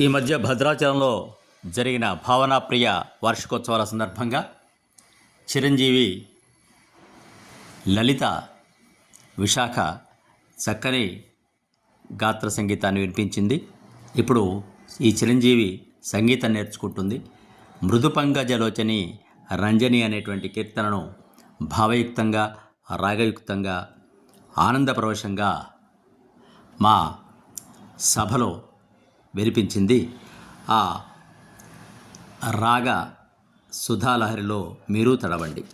ఈ మధ్య భద్రాచలంలో జరిగిన భావనాప్రియ వార్షికోత్సవాల సందర్భంగా చిరంజీవి లలిత విశాఖ చక్కని గాత్ర సంగీతాన్ని వినిపించింది. ఇప్పుడు ఈ చిరంజీవి సంగీతం నేర్చుకుంటుంది. మృదుపంగజలోచని రంజని అనేటువంటి కీర్తనను భావయుక్తంగా రాగయుక్తంగా ఆనందపరవశంగా మా సభలో వినిపించింది ఆ రాగ సుధాలహరిలో మీరు తడవండి.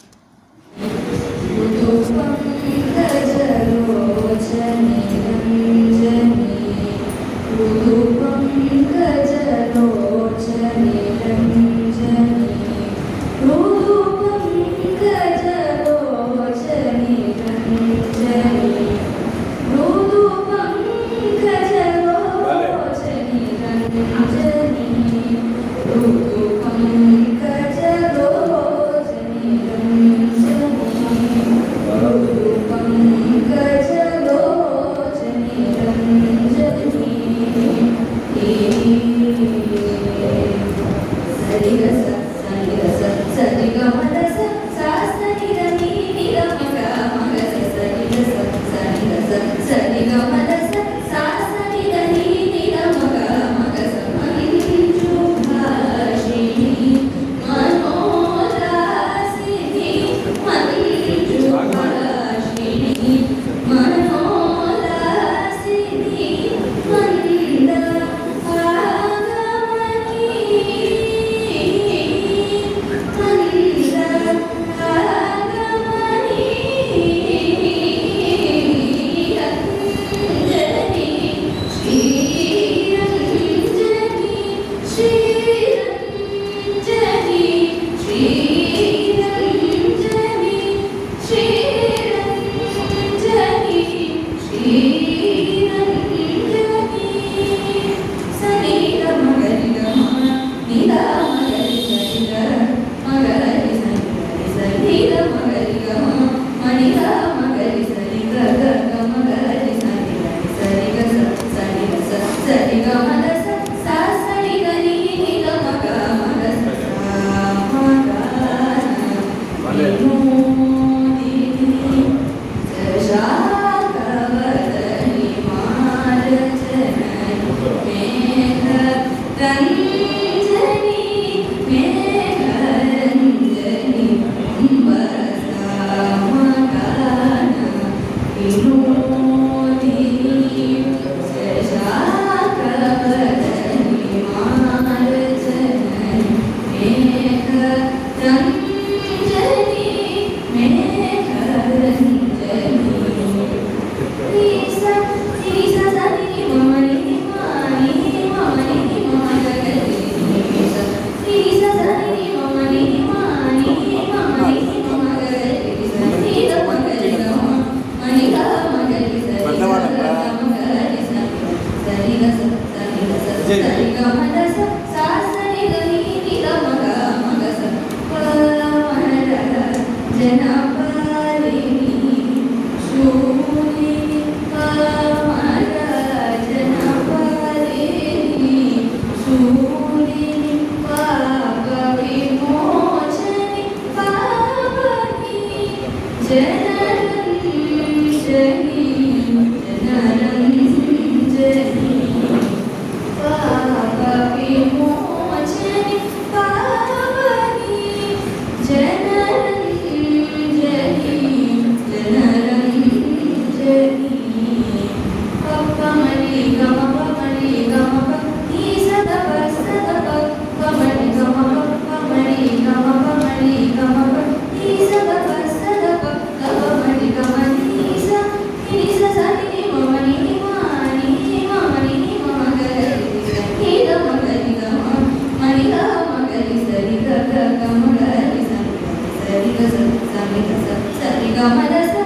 జనరంజని Yeah.